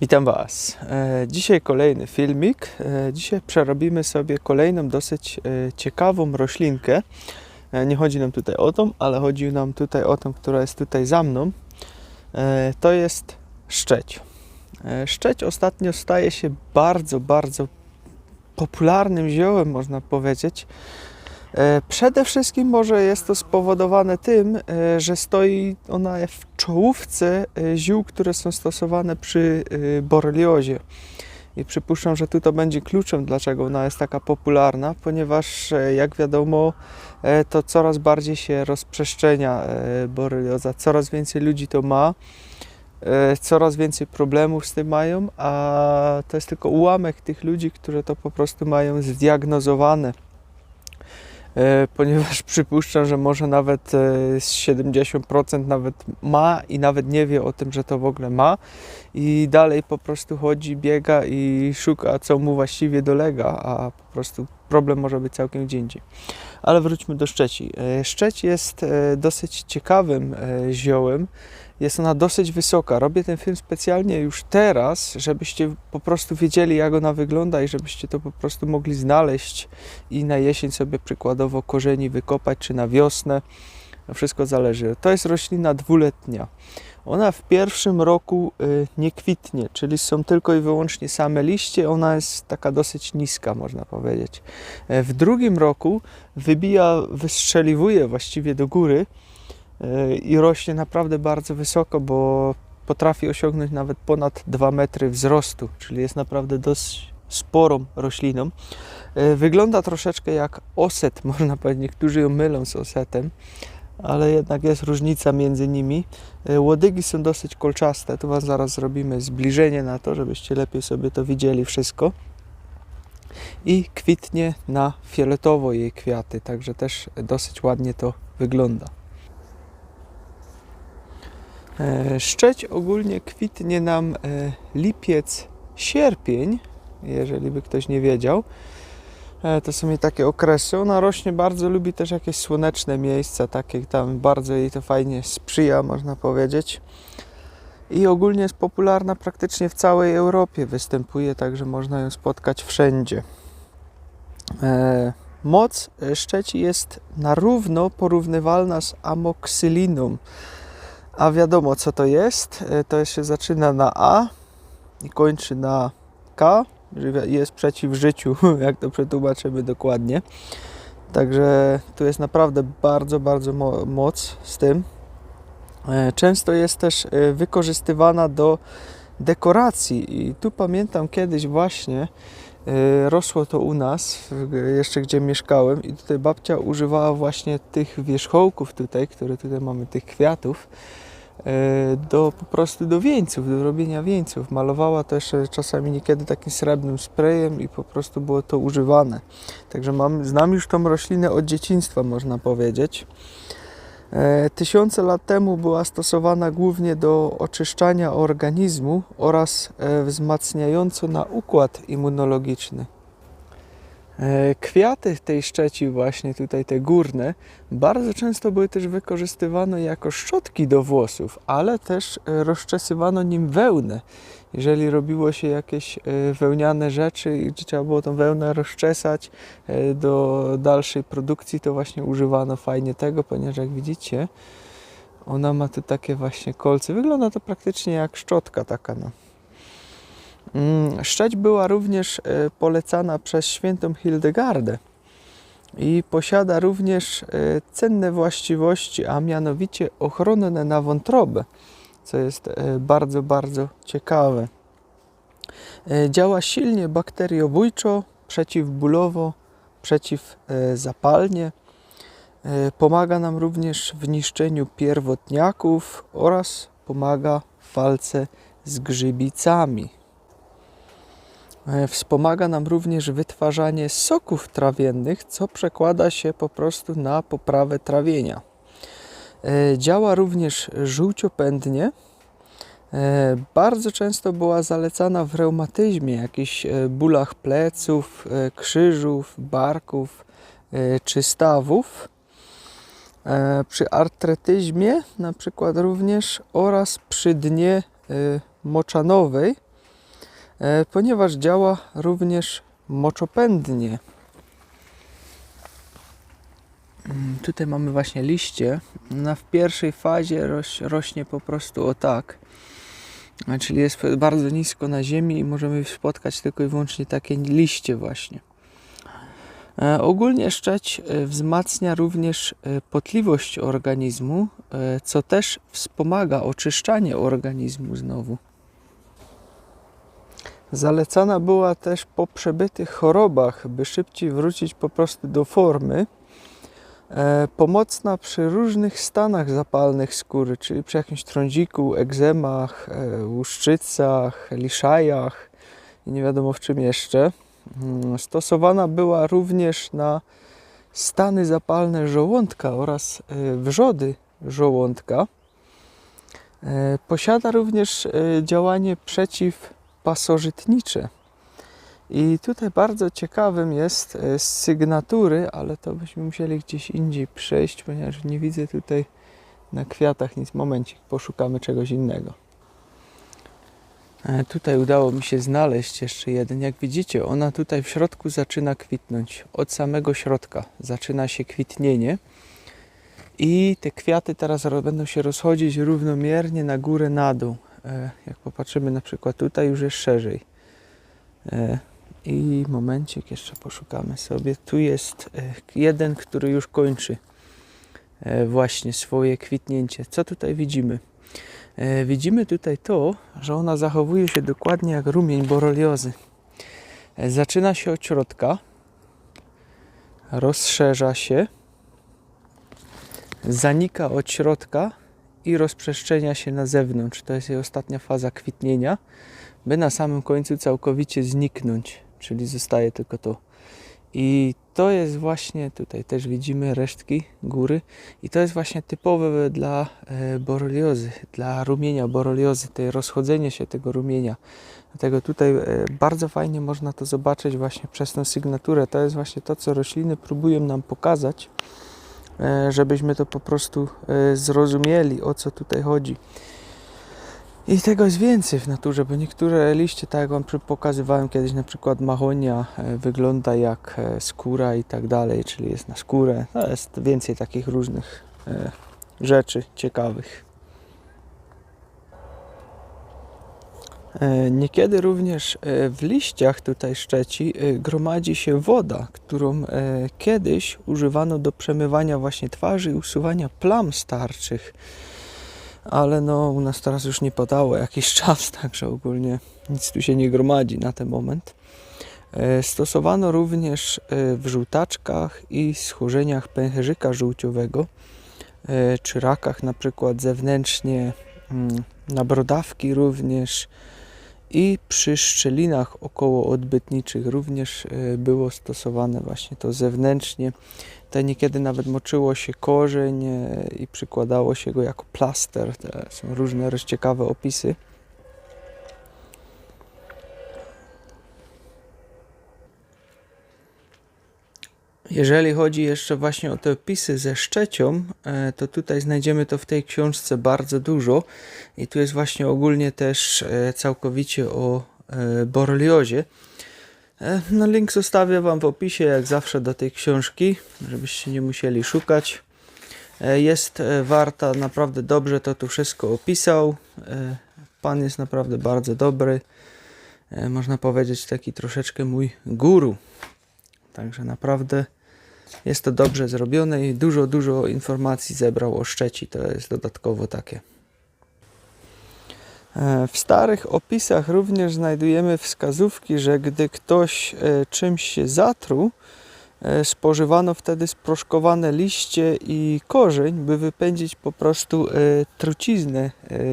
Witam Was. E, Dzisiaj kolejny filmik. E, Dzisiaj przerobimy sobie kolejną dosyć e, ciekawą roślinkę. Nie chodzi nam tutaj o tą, ale chodzi nam tutaj o tą, która jest tutaj za mną. To jest szczeć. Szczeć ostatnio staje się bardzo, bardzo popularnym ziołem, można powiedzieć. E, Przede wszystkim może jest to spowodowane tym, e, że stoi ona w czołówce e, ziół, które są stosowane przy boreliozie. I przypuszczam, że tu to będzie kluczem, dlaczego ona jest taka popularna, ponieważ jak wiadomo, to coraz bardziej się rozprzestrzenia borelioza, coraz więcej ludzi to ma, coraz więcej problemów z tym mają, a to jest tylko ułamek tych ludzi, które to po prostu mają zdiagnozowane ponieważ przypuszczam, że może nawet e, z 70% nawet ma i nawet nie wie o tym, że to w ogóle ma i dalej po prostu chodzi, biega i szuka, co mu właściwie dolega, a po prostu problem może być całkiem gdzie indziej. Ale wróćmy do szczeci. E, Szczeć jest e, dosyć ciekawym e, ziołem. Jest ona dosyć wysoka. Robię ten film specjalnie już teraz, żebyście po prostu wiedzieli, jak ona wygląda i żebyście to po prostu mogli znaleźć i na jesień sobie przykładowo korzeni wykopać, czy na wiosnę. No Wszystko zależy. To jest roślina dwuletnia. Ona w pierwszym roku y, nie kwitnie, czyli są tylko i wyłącznie same liście. Ona jest taka dosyć niska, można powiedzieć. E, W drugim roku wybija, wystrzeliwuje właściwie do góry i rośnie naprawdę bardzo wysoko, bo potrafi osiągnąć nawet ponad 2 metry wzrostu, czyli jest naprawdę dość sporą rośliną. E, Wygląda troszeczkę jak oset, można powiedzieć. Niektórzy ją mylą z osetem, ale jednak jest różnica między nimi. E, Łodygi są dosyć kolczaste. Tu Wam zaraz zrobimy zbliżenie na to, żebyście lepiej sobie to widzieli wszystko. I kwitnie na fioletowo jej kwiaty, także też dosyć ładnie to wygląda. E, Szczeć ogólnie kwitnie nam e, lipiec, sierpień, jeżeli by ktoś nie wiedział. E, To są jej takie okresy. Ona rośnie bardzo, lubi też jakieś słoneczne miejsca, takie tam bardzo jej to fajnie sprzyja, można powiedzieć. I ogólnie jest popularna praktycznie w całej Europie. Występuje, także można ją spotkać wszędzie. Moc szczeci jest na równo porównywalna z amoksyliną. A wiadomo co to jest. E, To się zaczyna na A i kończy na K jest przeciw życiu, jak to przetłumaczymy dokładnie. Także tu jest naprawdę bardzo, bardzo mo- moc z tym. E, Często jest też e, wykorzystywana do dekoracji i tu pamiętam kiedyś właśnie rosło to u nas, jeszcze gdzie mieszkałem i tutaj babcia używała właśnie tych wierzchołków tutaj, które tutaj mamy, tych kwiatów, do po prostu do wieńców, do robienia wieńców. Malowała też e, czasami niekiedy takim srebrnym sprayem i po prostu było to używane. Także mam, znam już tą roślinę od dzieciństwa, można powiedzieć. E, Tysiące lat temu była stosowana głównie do oczyszczania organizmu oraz e, wzmacniająco na układ immunologiczny. E, Kwiaty tej szczeci, właśnie tutaj te górne, bardzo często były też wykorzystywane jako szczotki do włosów, ale też e, rozczesywano nim wełnę. Jeżeli robiło się jakieś e, wełniane rzeczy i trzeba było tą wełnę rozczesać do dalszej produkcji, to właśnie używano fajnie tego, ponieważ jak widzicie, ona ma tu takie właśnie kolce. Wygląda to praktycznie jak szczotka taka. No. Mm, Szczeć była również e, polecana przez świętą Hildegardę i posiada również e, cenne właściwości, a mianowicie ochronne na wątrobę, co jest e, bardzo, bardzo ciekawe. Działa silnie bakteriobójczo, przeciwbólowo, przeciwzapalnie. Pomaga nam również w niszczeniu pierwotniaków oraz pomaga w walce z grzybicami. E, Wspomaga nam również wytwarzanie soków trawiennych, co przekłada się po prostu na poprawę trawienia. E, Działa również żółciopędnie. E, Bardzo często była zalecana w reumatyzmie, jakichś bólach pleców, krzyżów, barków czy stawów. Przy artretyzmie na przykład również oraz przy dnie moczanowej ponieważ działa również moczopędnie. Mm, Tutaj mamy właśnie liście. Ona w pierwszej fazie roś, rośnie po prostu o tak. A, Czyli jest bardzo nisko na ziemi i możemy spotkać tylko i wyłącznie takie liście właśnie. E, Ogólnie szczeć e, wzmacnia również e, potliwość organizmu, e, co też wspomaga oczyszczanie organizmu znowu. Zalecana była też po przebytych chorobach, by szybciej wrócić po prostu do formy. E, pomocna przy różnych stanach zapalnych skóry, czyli przy jakimś trądziku, egzemach, e, łuszczycach, liszajach i nie wiadomo w czym jeszcze. Mm, Stosowana była również na stany zapalne żołądka oraz e, wrzody żołądka. E, Posiada również e, działanie przeciwpasożytnicze. I tutaj bardzo ciekawym jest e, z sygnatury, ale to byśmy musieli gdzieś indziej przejść, ponieważ nie widzę tutaj na kwiatach nic. Momencik, poszukamy czegoś innego. E, Tutaj udało mi się znaleźć jeszcze jeden. Jak widzicie, ona tutaj w środku zaczyna kwitnąć. Od samego środka zaczyna się kwitnienie. I te kwiaty teraz będą się rozchodzić równomiernie na górę, na dół. E, Jak popatrzymy na przykład tutaj, już jest szerzej. E, I momencik, jeszcze poszukamy sobie. Tu jest e, jeden, który już kończy właśnie swoje kwitnięcie. Co tutaj widzimy? Widzimy tutaj to, że ona zachowuje się dokładnie jak rumień boreliozy. Zaczyna się od środka, rozszerza się, zanika od środka i rozprzestrzenia się na zewnątrz. To jest jej ostatnia faza kwitnienia, by na samym końcu całkowicie zniknąć, czyli zostaje tylko to. I to jest właśnie, tutaj też widzimy resztki góry, i to jest właśnie typowe dla e, boreliozy, dla rumienia boreliozy, tej rozchodzenie się tego rumienia. Dlatego tutaj e, bardzo fajnie można to zobaczyć właśnie przez tą sygnaturę. To jest właśnie to, co rośliny próbują nam pokazać, żebyśmy to po prostu e, zrozumieli, o co tutaj chodzi. I tego jest więcej w naturze, bo niektóre liście, tak jak Wam pokazywałem kiedyś, na przykład mahonia e, wygląda jak e, skóra i tak dalej, czyli jest na skórę. No jest więcej takich różnych e, rzeczy ciekawych. Niekiedy również e, w liściach tutaj szczeci e, gromadzi się woda, którą e, kiedyś używano do przemywania właśnie twarzy i usuwania plam starczych. Ale no, u nas teraz już nie padało jakiś czas, także ogólnie nic tu się nie gromadzi na ten moment. E, Stosowano również e, w żółtaczkach i schorzeniach pęcherzyka żółciowego, e, czy rakach na przykład zewnętrznie, mm, na brodawki również i przy szczelinach okołoodbytniczych również e, było stosowane właśnie to zewnętrznie. Tutaj niekiedy nawet moczyło się korzeń e, i przykładało się go jako plaster. To są różne ciekawe opisy. Jeżeli chodzi jeszcze właśnie o te opisy ze szczecią, e, to tutaj znajdziemy to w tej książce bardzo dużo i tu jest właśnie ogólnie też e, całkowicie o e, boreliozie. E, No link zostawię Wam w opisie, jak zawsze do tej książki, żebyście nie musieli szukać. Jest warta, naprawdę dobrze to tu wszystko opisał. Pan jest naprawdę bardzo dobry. Można powiedzieć taki troszeczkę mój guru. Także naprawdę jest to dobrze zrobione i dużo, dużo informacji zebrał o Szczeci. To jest dodatkowo takie. E, W starych opisach również znajdujemy wskazówki, że gdy ktoś e, czymś się zatruł, e, spożywano wtedy sproszkowane liście i korzeń, by wypędzić po prostu truciznę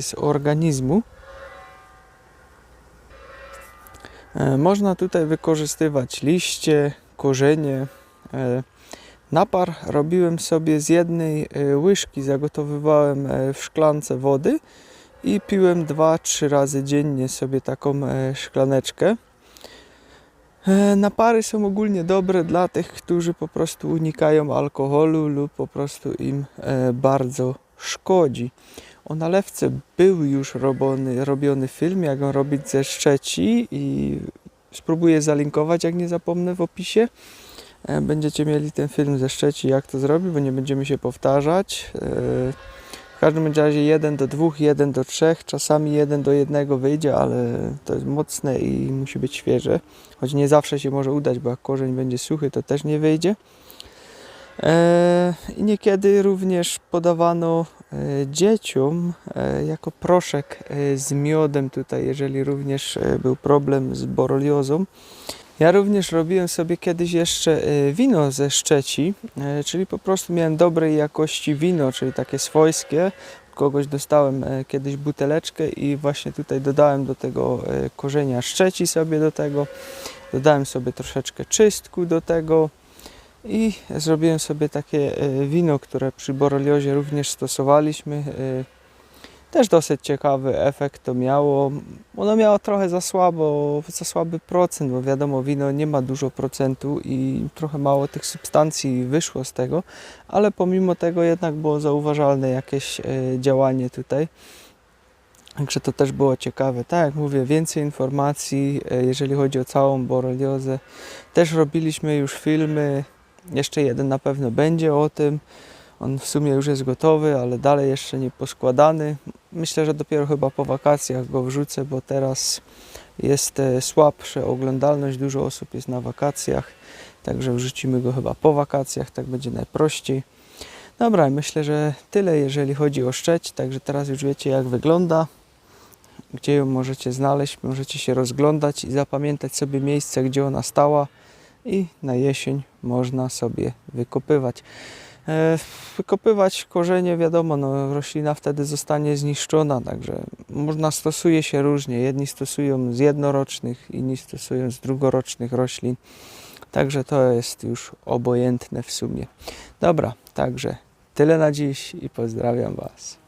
z organizmu. Można tutaj wykorzystywać liście, korzenie. E, Napar robiłem sobie z jednej e, łyżki, zagotowywałem e, w szklance wody i piłem 2-3 razy dziennie sobie taką szklaneczkę. Napary są ogólnie dobre dla tych, którzy po prostu unikają alkoholu lub po prostu im bardzo szkodzi. O nalewce był już robiony, robiony film, jak ją robić ze szczeci i spróbuję zalinkować, jak nie zapomnę w opisie. E, Będziecie mieli ten film ze szczeci, jak to zrobić, bo nie będziemy się powtarzać. E, W każdym razie 1 do 2, 1 do 3, czasami 1 do 1 wyjdzie, ale to jest mocne i musi być świeże. Choć nie zawsze się może udać, bo jak korzeń będzie suchy, to też nie wyjdzie. E, I niekiedy również podawano dzieciom jako proszek z miodem tutaj, jeżeli również był problem z boreliozą. Ja również robiłem sobie kiedyś jeszcze e, wino ze szczeci, e, czyli po prostu miałem dobrej jakości wino, czyli takie swojskie. Kogoś dostałem e, kiedyś buteleczkę i właśnie tutaj dodałem do tego korzenia szczeci sobie do tego. Dodałem sobie troszeczkę czystku do tego i zrobiłem sobie takie wino, które przy boreliozie również stosowaliśmy. Też dosyć ciekawy efekt to miało. Ono miało trochę za słabo, za słaby procent, bo wiadomo, wino nie ma dużo procentu i trochę mało tych substancji wyszło z tego, ale pomimo tego jednak było zauważalne jakieś e, działanie tutaj. Także to też było ciekawe. Tak jak mówię, więcej informacji, e, jeżeli chodzi o całą boreliozę. Też robiliśmy już filmy, jeszcze jeden na pewno będzie o tym. On w sumie już jest gotowy, ale dalej jeszcze nie poskładany. Myślę, że dopiero chyba po wakacjach go wrzucę, bo teraz jest e, słabsza oglądalność. Dużo osób jest na wakacjach, także wrzucimy go chyba po wakacjach, tak będzie najprościej. Dobra, myślę, że tyle jeżeli chodzi o szczeć, także teraz już wiecie jak wygląda, gdzie ją możecie znaleźć, możecie się rozglądać i zapamiętać sobie miejsce, gdzie ona stała i na jesień można sobie wykopywać. E, Wykopywać korzenie, wiadomo, no, roślina wtedy zostanie zniszczona, także można stosuje się różnie. Jedni stosują z jednorocznych, inni stosują z drugorocznych roślin. Także to jest już obojętne w sumie. Dobra, także tyle na dziś i pozdrawiam Was.